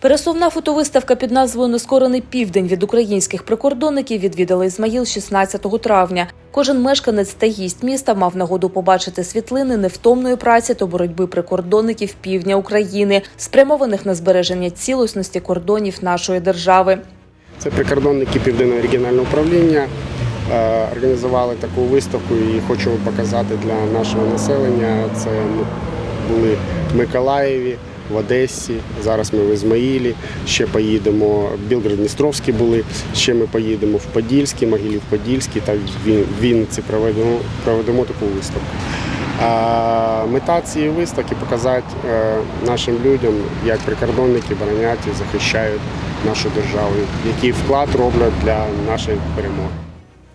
Пересувна фотовиставка під назвою Нескорений південь від українських прикордонників відвідали Ізмаїл 16 травня. Кожен мешканець та гість міста мав нагоду побачити світлини невтомної праці та боротьби прикордонників півдня України, спрямованих на збереження цілісності кордонів нашої держави. Це прикордонники Південного регіонального управління е, організували таку виставку і хочу показати для нашого населення. Це були в Миколаєві, в Одесі. Зараз ми в Ізмаїлі. Ще поїдемо. В Білгород-Дністровський були. Ще ми поїдемо в Подільський, Могилів-Подільський та в Вінниці проведемо, проведемо таку виставку. Мета цієї виставки показати е, нашим людям, як прикордонники боронять і захищають нашу державу, який вклад роблять для нашої перемоги.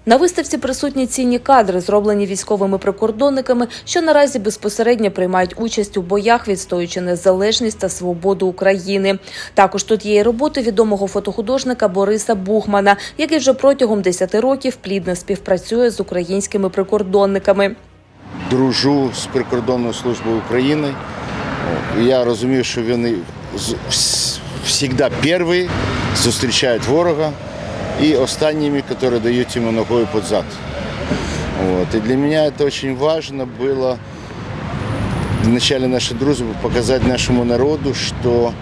На виставці присутні цінні кадри, зроблені військовими прикордонниками, що наразі безпосередньо приймають участь у боях, відстоюючи незалежність та свободу України. Також тут є й роботи відомого фотохудожника Бориса Бухмана, який вже протягом 10 років плідно співпрацює з українськими прикордонниками. дружу з прикордонною службою України. Я розумію, що вони завжди перші зустрічають ворога і останніми, які дають йому ногою під зад. Вот. И для меня это очень важно было в начале нашей дружбы показать нашему народу, что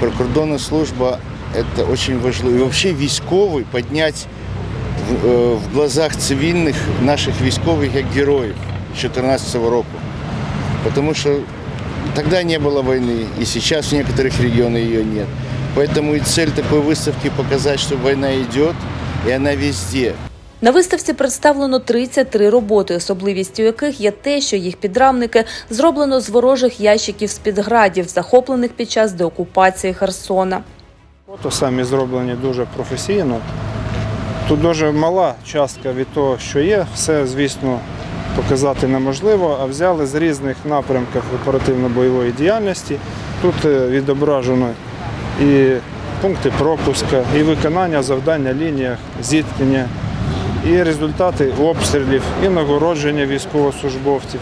прикордонная служба это очень важливо. І вообще військовий підняти в, е, в глазах цивільних наших військових як героїв 2014 року. Потому что тогда не было войны, и сейчас в некоторых регионах ее нет. Поэтому и цель такой выставки показать, что война идет, и она везде. На виставці представлено 33 роботи, особливістю яких є те, що їх підрамники зроблено з ворожих ящиків з-під градів, захоплених під час деокупації Херсона. Фото самі зроблені дуже професійно. Тут дуже мала частка від того, що є. Все, звісно, показати неможливо, а взяли з різних напрямків оперативно-бойової діяльності. Тут е, відображено і пункти пропуска, і виконання завдань на лініях зіткнення, і результати обстрілів, і нагородження військовослужбовців.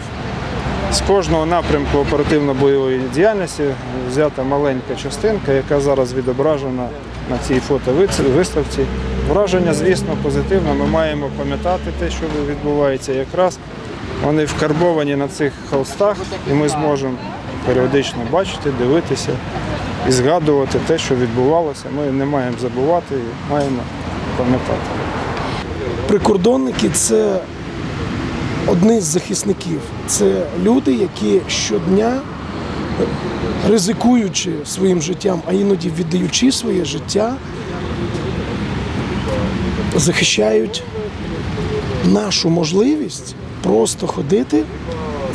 З кожного напрямку оперативно-бойової діяльності взята маленька частинка, яка зараз відображена на цій фотовиставці. Враження, звісно, позитивне. Ми маємо пам'ятати те, що відбувається якраз. Вони вкарбовані на цих холстах, і ми зможемо періодично бачити, дивитися і згадувати те, що відбувалося. Ми не маємо забувати і маємо пам'ятати. Прикордонники це одні з захисників. Це люди, які щодня, ризикуючи своїм життям, а іноді віддаючи своє життя, захищають нашу можливість просто ходити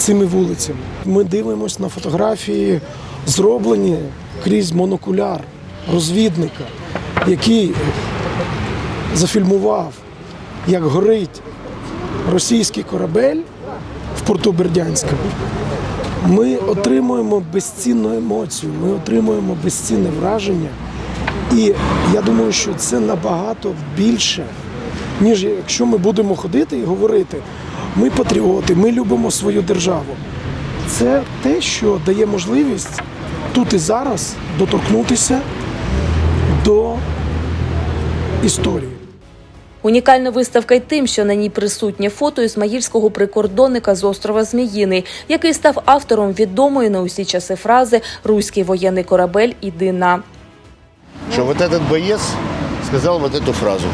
цими вулицями. Ми дивимося на фотографії, зроблені крізь монокуляр розвідника, який зафільмував, як горить російський корабель в порту Бердянська. Ми отримуємо безцінну емоцію, ми отримуємо безцінне враження. І я думаю, що це набагато більше, ніж якщо ми будемо ходити і говорити, ми патріоти, ми любимо свою державу. Це те, що дає можливість тут і зараз доторкнутися до історії. Унікальна виставка й тим, що на ній присутнє фото ісмаїльського прикордонника з острова Зміїний, який став автором відомої на усі часи фрази Руський воєнний корабель іди на. Что вот этот боец сказал вот эту фразу.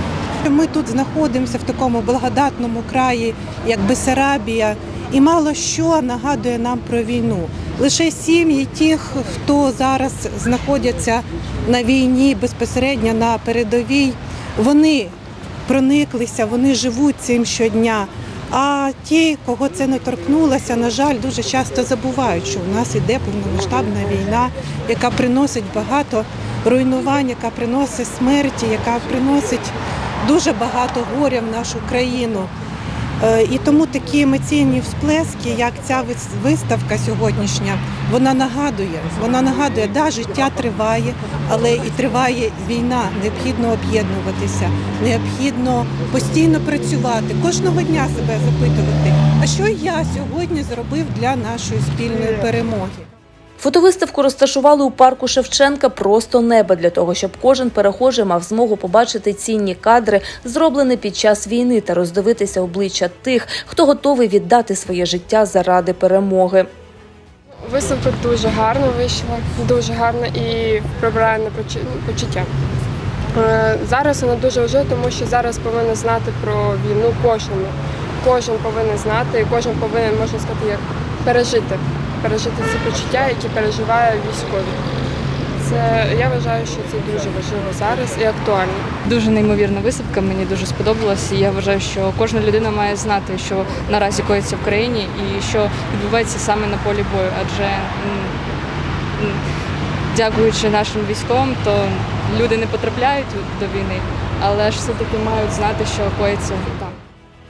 Ми тут знаходимося в такому благодатному краї, як Бесарабія, і мало що нагадує нам про війну. Лише сім'ї тих, хто зараз знаходяться на війні безпосередньо на передовій, вони прониклися, вони живуть цим щодня. А ті, кого це не торкнулося, на жаль, дуже часто забувають, що у нас іде повномасштабна війна, яка приносить багато руйнувань, яка приносить смерті, яка приносить дуже багато горя в нашу країну. Е, І тому такі емоційні всплески, як ця виставка сьогоднішня, вона нагадує. Вона нагадує, да, життя триває, але і триває війна. Необхідно об'єднуватися, необхідно постійно працювати, кожного дня себе запитувати, а що я сьогодні зробив для нашої спільної перемоги. Фотовиставку розташували у парку Шевченка просто неба для того, щоб кожен перехожий мав змогу побачити цінні кадри, зроблені під час війни, та роздивитися обличчя тих, хто готовий віддати своє життя заради перемоги. Виставка дуже гарно вийшла, дуже гарно і прибирає на почу- почуття. Е, Зараз вона дуже важлива, тому що зараз повинен знати про війну кожен. Кожен повинен знати, і кожен повинен, можна сказати, як пережити, пережити ці почуття, які переживає військові. Це я вважаю, що це дуже важливо зараз і актуально. Дуже неймовірна виставка, мені дуже сподобалась. І я вважаю, що кожна людина має знати, що наразі коїться в країні і що відбувається саме на полі бою. Адже дякуючи нашим військовим, то люди не потрапляють до війни, але ж все-таки мають знати, що коїться там.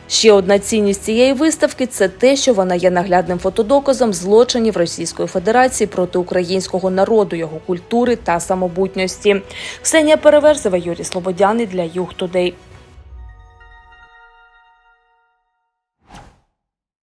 Ще одна цінність цієї виставки це те, що вона є наглядним фотодоказом злочинів Російської Федерації проти українського народу, його культури та самобутності. Ксенія Переверзева, Юрій Слободяний для Юг Тудей.